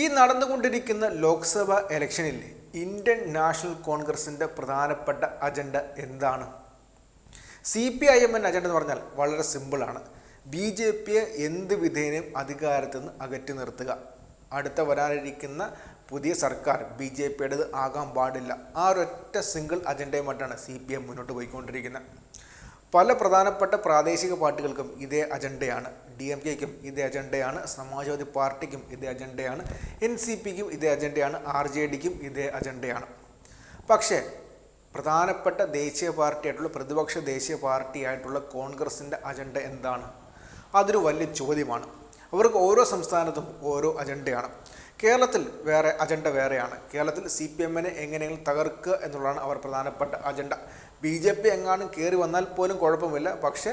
ഈ നടന്നുകൊണ്ടിരിക്കുന്ന ലോക്സഭ ഇലക്ഷനിൽ ഇന്ത്യൻ നാഷണൽ കോൺഗ്രസിന്റെ പ്രധാനപ്പെട്ട അജണ്ട എന്താണ്? സി പി ഐ എം എൻ അജണ്ട എന്ന് പറഞ്ഞാൽ വളരെ സിമ്പിളാണ്. ബി ജെ പിയെ എന്ത് വിധേനയും അധികാരത്തിൽ നിന്ന് അകറ്റി നിർത്തുക. അടുത്ത വരാനിരിക്കുന്ന പുതിയ സർക്കാർ ബി ജെ പിയുടേത് ആകാൻ പാടില്ല. ആ ഒരൊറ്റ സിംഗിൾ അജണ്ടയുമായിട്ടാണ് സി പി എം മുന്നോട്ട് പോയിക്കൊണ്ടിരിക്കുന്നത്. പല പ്രധാനപ്പെട്ട പ്രാദേശിക പാർട്ടികൾക്കും ഇതേ അജണ്ടയാണ്. ഡി എം കെക്കും ഇതേ അജണ്ടയാണ്. സമാജ്വാദി പാർട്ടിക്കും ഇതേ അജണ്ടയാണ്. എൻ സി പിക്കും ഇതേ അജണ്ടയാണ്. ആർ ജെ ഡിക്കും ഇതേ അജണ്ടയാണ്. പക്ഷേ പ്രധാനപ്പെട്ട ദേശീയ പാർട്ടിയായിട്ടുള്ള പ്രതിപക്ഷ ദേശീയ പാർട്ടിയായിട്ടുള്ള കോൺഗ്രസിന്റെ അജണ്ട എന്താണ്? അതൊരു വലിയ ചോദ്യമാണ്. അവർക്ക് ഓരോ സംസ്ഥാനത്തും ഓരോ അജണ്ടയാണ്. കേരളത്തിൽ വേറെ അജണ്ട വേറെയാണ്. കേരളത്തിൽ സി പി എമ്മിനെ എങ്ങനെയെങ്കിലും തകർക്കുക എന്നുള്ളതാണ് അവർ പ്രധാനപ്പെട്ട അജണ്ട. ബി ജെ പി എങ്ങാനും കയറി വന്നാൽ പോലും കുഴപ്പമില്ല. പക്ഷേ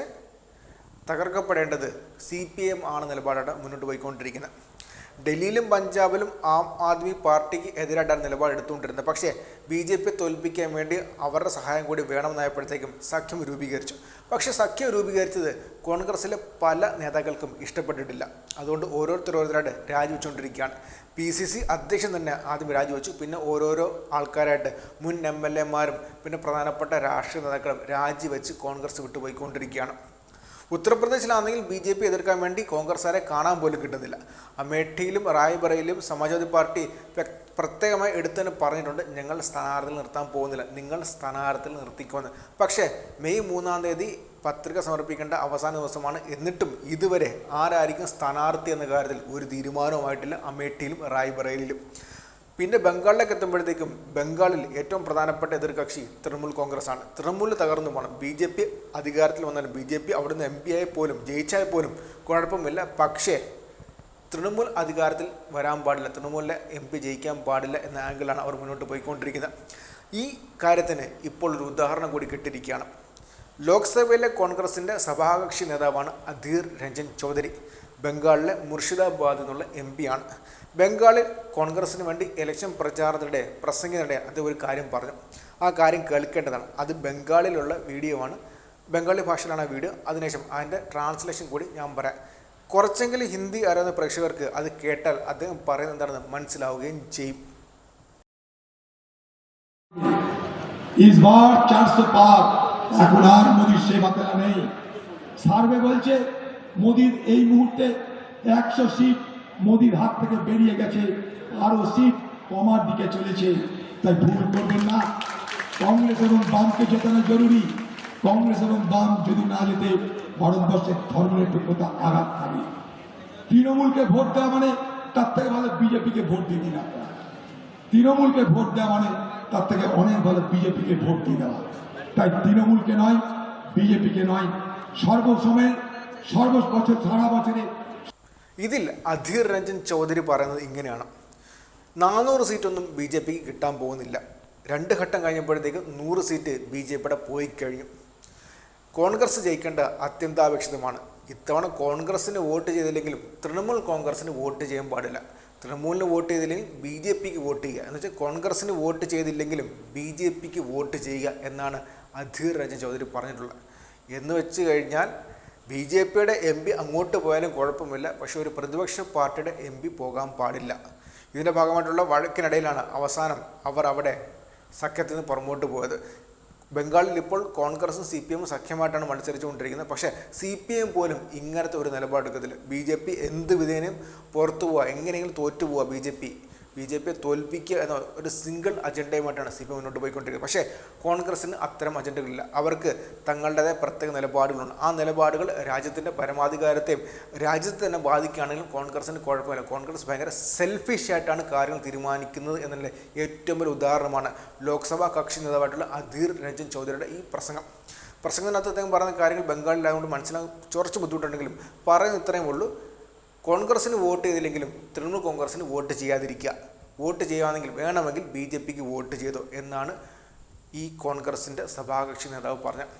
തകർക്കപ്പെടേണ്ടത് സി പി എം ആണ് നിലപാടാണ് മുന്നോട്ട് പോയിക്കൊണ്ടിരിക്കുന്നത്. ഡൽഹിയിലും പഞ്ചാബിലും ആം ആദ്മി പാർട്ടിക്ക് എതിരായിട്ടാണ് നിലപാട് എടുത്തുകൊണ്ടിരുന്നത്. പക്ഷേ ബി ജെ പി തോൽപ്പിക്കാൻ വേണ്ടി അവരുടെ സഹായം കൂടി വേണമെന്നായപ്പോഴത്തേക്കും സഖ്യം രൂപീകരിച്ചു. പക്ഷേ സഖ്യം രൂപീകരിച്ചത് കോൺഗ്രസിലെ പല നേതാക്കൾക്കും ഇഷ്ടപ്പെട്ടിട്ടില്ല. അതുകൊണ്ട് ഓരോരുത്തർ ഓരോരുത്തരായിട്ട് രാജിവെച്ചുകൊണ്ടിരിക്കുകയാണ്. പി സി സി അധ്യക്ഷൻ തന്നെ ആദ്യം രാജിവെച്ചു. പിന്നെ ഓരോരോ ആൾക്കാരായിട്ട് മുൻ എം എൽ എമാരും പിന്നെ പ്രധാനപ്പെട്ട രാഷ്ട്രീയ നേതാക്കളും രാജിവെച്ച് കോൺഗ്രസ് വിട്ടുപോയിക്കൊണ്ടിരിക്കുകയാണ്. ഉത്തർപ്രദേശിലാണെങ്കിൽ ബി ജെ പി എതിർക്കാൻ വേണ്ടി കോൺഗ്രസ്സുകാരെ കാണാൻ പോലും കിട്ടുന്നില്ല. അമേഠിയിലും റായ്ബറയിലും സമാജ്വാദി പാർട്ടി പ്രത്യേകമായി എടുത്തു തന്നെ പറഞ്ഞിട്ടുണ്ട് ഞങ്ങൾ സ്ഥാനാർത്ഥികൾ നിർത്താൻ പോകുന്നില്ല. നിങ്ങൾ സ്ഥാനാർത്ഥികൾ നിർത്തിക്കുമെന്ന് പക്ഷേ മെയ് മൂന്നാം തീയതി പത്രിക സമർപ്പിക്കേണ്ട അവസാന ദിവസമാണ്. എന്നിട്ടും ഇതുവരെ ആരായിരിക്കും സ്ഥാനാർത്ഥി എന്ന കാര്യത്തിൽ ഒരു തീരുമാനവുമായിട്ടില്ല അമേഠിയിലും റായ്ബറയിലും പിന്നെ ബംഗാളിലേക്ക് എത്തുമ്പോഴത്തേക്കും ബംഗാളിൽ ഏറ്റവും പ്രധാനപ്പെട്ട എതിർകക്ഷി തൃണമൂൽ കോൺഗ്രസ് ആണ് തൃണമൂൽ തകർന്നു പോകണം ബി ജെ പി അധികാരത്തിൽ വന്നാൽ ബി ജെ പി അവിടുന്ന് എം പി ആയി പോലും ജയിച്ചാൽ പോലും കുഴപ്പമില്ല പക്ഷേ തൃണമൂൽ അധികാരത്തിൽ വരാൻ പാടില്ല. തൃണമൂലിലെ എം പി ജയിക്കാൻ പാടില്ല എന്ന ആംഗിളാണ് അവർ മുന്നോട്ട് പോയിക്കൊണ്ടിരിക്കുന്നത്. ഈ കാര്യത്തിന് ഇപ്പോൾ ഒരു ഉദാഹരണം കൂടി കിട്ടിയിരിക്കുകയാണ്. ലോക്സഭയിലെ കോൺഗ്രസിന്റെ സഭാകക്ഷി നേതാവാണ് അധീർ രഞ്ജൻ ചൗധരി. ബംഗാളിലെ മുർഷിദാബാദ് എന്നുള്ള എം ആണ് ബംഗാളിൽ കോൺഗ്രസിന് വേണ്ടി ഇലക്ഷൻ പ്രചാരണത്തിനിടെ പ്രസംഗത്തിനിടെ അദ്ദേഹം ഒരു കാര്യം പറഞ്ഞു ആ കാര്യം കേൾക്കേണ്ടതാണ് അത് ബംഗാളിലുള്ള വീഡിയോ ആണ് ബംഗാളി ഭാഷയിലാണ് ആ വീഡിയോ അതിനുശേഷം അതിൻ്റെ ട്രാൻസ്ലേഷൻ കൂടി ഞാൻ പറയാം കുറച്ചെങ്കിലും ഹിന്ദി അറിയുന്ന പ്രേക്ഷകർക്ക് അത് കേട്ടാൽ അദ്ദേഹം പറയുന്നത് എന്താണെന്ന് മനസ്സിലാവുകയും ചെയ്യും ইসবার চারশো পার এখন আর মোদির সেবা করা নেই সার্ভে বলছে মোদির এই মুহূর্তে একশো সিট মোদির হাত থেকে বেরিয়ে গেছে, আরও সিট কমার দিকে চলেছে। তাই ভুল করবেন না। কংগ্রেস এবং বামকে জেতানো জরুরি। কংগ্রেস এবং বাম যদি না যেতে ভারতবর্ষের ধর্মনিরপেক্ষতা আঘাত থাকে তৃণমূলকে ভোট দেওয়া মানে তার থেকে ভালো বিজেপিকে ভোট দিয়ে দিন আপনারা। তৃণমূলকে ভোট দেওয়া মানে তার থেকে অনেক ভালো বিজেপিকে ভোট দিয়ে দেওয়া। তাই তৃণমূলকে নয়, বিজেপিকে নয়। সর্বসময়ে সর্ব বছর সারা বছরে ഇതിൽ അധീർ രഞ്ജൻ ചൗധരി പറയുന്നത് ഇങ്ങനെയാണ് നാനൂറ് സീറ്റൊന്നും ബി ജെ പിക്ക് കിട്ടാൻ പോകുന്നില്ല രണ്ട് ഘട്ടം കഴിഞ്ഞപ്പോഴത്തേക്ക് നൂറ് സീറ്റ് ബി ജെ പിയുടെ പോയി കഴിഞ്ഞു കോൺഗ്രസ് ജയിക്കേണ്ട അത്യന്താപേക്ഷിതമാണ് ഇത്തവണ കോൺഗ്രസ്സിന് വോട്ട് ചെയ്തില്ലെങ്കിലും തൃണമൂൽ കോൺഗ്രസ്സിന് വോട്ട് ചെയ്യാൻ പാടില്ല തൃണമൂലിന് വോട്ട് ചെയ്തില്ലെങ്കിൽ ബി ജെ പിക്ക് വോട്ട് ചെയ്യുക എന്ന് വെച്ചാൽ കോൺഗ്രസ്സിന് വോട്ട് ചെയ്തില്ലെങ്കിലും ബി ജെ പിക്ക് വോട്ട് ചെയ്യുക എന്നാണ് അധീർ രഞ്ജൻ ചൗധരി പറഞ്ഞിട്ടുള്ളത് എന്ന് വെച്ച് കഴിഞ്ഞാൽ ബി ജെ പിയുടെ എം പി അങ്ങോട്ട് പോയാലും കുഴപ്പമില്ല. പക്ഷേ ഒരു പ്രതിപക്ഷ പാർട്ടിയുടെ എം പി പോകാൻ പാടില്ല. ഇതിന്റെ ഭാഗമായിട്ടുള്ള വഴക്കിനിടയിലാണ് അവസാനം അവർ അവിടെ സഖ്യത്തിൽ നിന്ന് പുറമോട്ട് പോയത്. ബംഗാളിൽ ഇപ്പോൾ കോൺഗ്രസും സി പി എമ്മും സഖ്യമായിട്ടാണ് മത്സരിച്ചുകൊണ്ടിരിക്കുന്നത്. പക്ഷേ സി പി എം പോലും ഇങ്ങനത്തെ ഒരു നിലപാടെടുക്കത്തില്ല. ബി ജെ പി എന്ത് വിധേനയും പുറത്തു പോവുക എങ്ങനെയെങ്കിലും തോറ്റു പോവുക B J P. B J പിയെ തോൽപ്പിക്കുക എന്ന ഒരു സിംഗിൾ അജണ്ടയുമായിട്ടാണ് സി പി മുന്നോട്ട് പോയിക്കൊണ്ടിരിക്കുന്നത്. പക്ഷേ കോൺഗ്രസ്സിന് അത്തരം അജണ്ടകളില്ല അവർക്ക് തങ്ങളുടേതായ പ്രത്യേക നിലപാടുകളുണ്ട്. ആ നിലപാടുകൾ രാജ്യത്തിന്റെ പരമാധികാരത്തെയും രാജ്യത്തെ തന്നെ ബാധിക്കുകയാണെങ്കിലും കോൺഗ്രസ്സിന് കുഴപ്പമില്ല. കോൺഗ്രസ് ഭയങ്കര സെൽഫിഷ് ആയിട്ടാണ് കാര്യങ്ങൾ തീരുമാനിക്കുന്നത് എന്നുള്ള ഏറ്റവും വലിയ ഉദാഹരണമാണ് ലോക്സഭാ കക്ഷി നേതാവായിട്ടുള്ള അധീർ രഞ്ജൻ ചൗധരിയുടെ ഈ പ്രസംഗം. പ്രസംഗത്തിനകത്ത് അദ്ദേഹം പറയുന്ന കാര്യങ്ങൾ ബംഗാളിലായതുകൊണ്ട് മനസ്സിലാകാൻ കുറച്ച് ബുദ്ധിമുട്ടുണ്ടെങ്കിലും പറയുന്ന ഇത്രയും ഉള്ളൂ. കോൺഗ്രസ്സിന് വോട്ട് ചെയ്തില്ലെങ്കിലും തൃണമൂൽ കോൺഗ്രസ്സിന് വോട്ട് ചെയ്യാതിരിക്കുക. വോട്ട് ചെയ്യുകയാണെങ്കിൽ വേണമെങ്കിൽ ബി ജെ പിക്ക് വോട്ട് ചെയ്തോ എന്നാണ് ഈ കോൺഗ്രസിന്റെ സഭാകക്ഷി നേതാവ് പറഞ്ഞത്.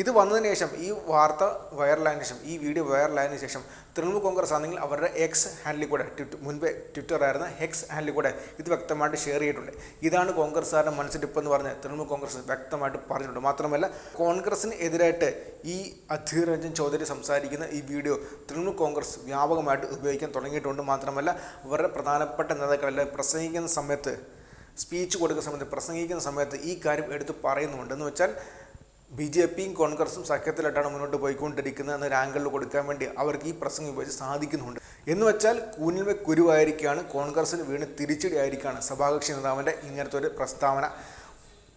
ഇത് വന്നതിന് ശേഷം ഈ വാർത്ത വൈറലായതിനു ശേഷം ഈ വീഡിയോ വൈറലായതിനു ശേഷം തൃണമൂൽ കോൺഗ്രസ് ആണെങ്കിൽ അവരുടെ എക്സ് ഹാൻഡിൽ കൂടെ ട്വിറ്റ് മുൻപേ ട്വിറ്റർ ആയിരുന്ന എക്സ് ഹാൻഡിൽ കൂടെ ഇത് വ്യക്തമായിട്ട് ഷെയർ ചെയ്തിട്ടുണ്ട്. ഇതാണ് കോൺഗ്രസ്സുകാരുടെ മനസ്സിലിപ്പെന്ന് പറഞ്ഞ് തൃണമൂൽ കോൺഗ്രസ് വ്യക്തമായിട്ട് പറഞ്ഞിട്ടുണ്ട്. മാത്രമല്ല കോൺഗ്രസിന് എതിരായിട്ട് ഈ അധീർ രഞ്ജൻ ചൗധരി സംസാരിക്കുന്ന ഈ വീഡിയോ തൃണമൂൽ കോൺഗ്രസ് വ്യാപകമായിട്ട് ഉപയോഗിക്കാൻ തുടങ്ങിയിട്ടുണ്ട്. മാത്രമല്ല അവരുടെ പ്രധാനപ്പെട്ട നേതാക്കളെല്ലാം പ്രസംഗിക്കുന്ന സമയത്ത് സ്പീച്ച് കൊടുക്കുന്ന സമയത്ത് പ്രസംഗിക്കുന്ന സമയത്ത് ഈ കാര്യം എടുത്ത് പറയുന്നുണ്ട്. എന്ന് വെച്ചാൽ ബി ജെ പിയും കോൺഗ്രസും സഖ്യത്തിലായിട്ടാണ് മുന്നോട്ട് പോയിക്കൊണ്ടിരിക്കുന്നത് എന്ന ആംഗിളിൽ കൊടുക്കാൻ വേണ്ടി അവർക്ക് ഈ പ്രസംഗം ഉപയോഗിച്ച് സാധിക്കുന്നുണ്ട്. എന്ന് വെച്ചാൽ കൂനിൽമേ കുരുവായിരിക്കുകയാണ് കോൺഗ്രസിന് വീണ് തിരിച്ചടി ആയിരിക്കുകയാണ് സഭാകക്ഷി നേതാവിന്റെ ഇങ്ങനത്തെ ഒരു പ്രസ്താവന.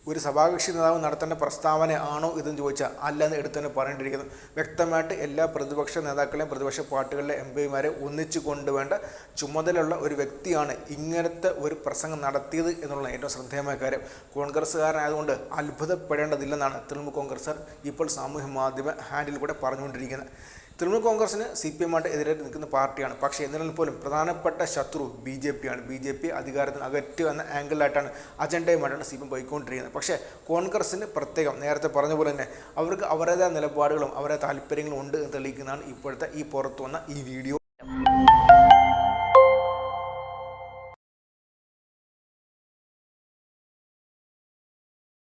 ഒരു സഭാകക്ഷി നേതാവ് നടത്തേണ്ട പ്രസ്താവന ആണോ ഇതെന്ന് ചോദിച്ചാൽ അല്ലെന്ന് എന്ന് എടുത്ത് തന്നെ പറഞ്ഞിരിക്കുന്നു വ്യക്തമായിട്ട് എല്ലാ പ്രതിപക്ഷ നേതാക്കളെയും പ്രതിപക്ഷ പാർട്ടികളിലെ എം പിമാരെ ഒന്നിച്ചു കൊണ്ടുവേണ്ട ചുമതലയുള്ള ഒരു വ്യക്തിയാണ് ഇങ്ങനത്തെ ഒരു പ്രസംഗം നടത്തിയത് എന്നുള്ള ഏറ്റവും ശ്രദ്ധേയമായ കാര്യം. കോൺഗ്രസ്സുകാരനായതുകൊണ്ട് അത്ഭുതപ്പെടേണ്ടതില്ലെന്നാണ് തൃണമൂൽ കോൺഗ്രസ്സുകാർ ഇപ്പോൾ സാമൂഹ്യ മാധ്യമ ഹാൻഡിൽ കൂടെ പറഞ്ഞുകൊണ്ടിരിക്കുന്നത്. തൃണമൂൽ കോൺഗ്രസിന് സി പി എമ്മായിട്ട് എതിരെ നിൽക്കുന്ന പാർട്ടിയാണ്. പക്ഷേ എന്നിരുന്നാൽ പോലും പ്രധാനപ്പെട്ട ശത്രു ബി ജെ പി ആണ് ബി ജെ പി അധികാരത്തിന് അകറ്റുക എന്ന ആംഗിളിലായിട്ടാണ് അജണ്ടയുമായിട്ടാണ് സി പി എം പോയിക്കൊണ്ടിരിക്കുന്നത്. പക്ഷേ കോൺഗ്രസിന് പ്രത്യേകം നേരത്തെ പറഞ്ഞ പോലെ തന്നെ അവർക്ക് അവരുടേതായ നിലപാടുകളും അവരുടെ താല്പര്യങ്ങളും ഉണ്ട് എന്ന് തെളിയിക്കുന്നതാണ് ഇപ്പോഴത്തെ ഈ പുറത്തു വന്ന ഈ വീഡിയോ.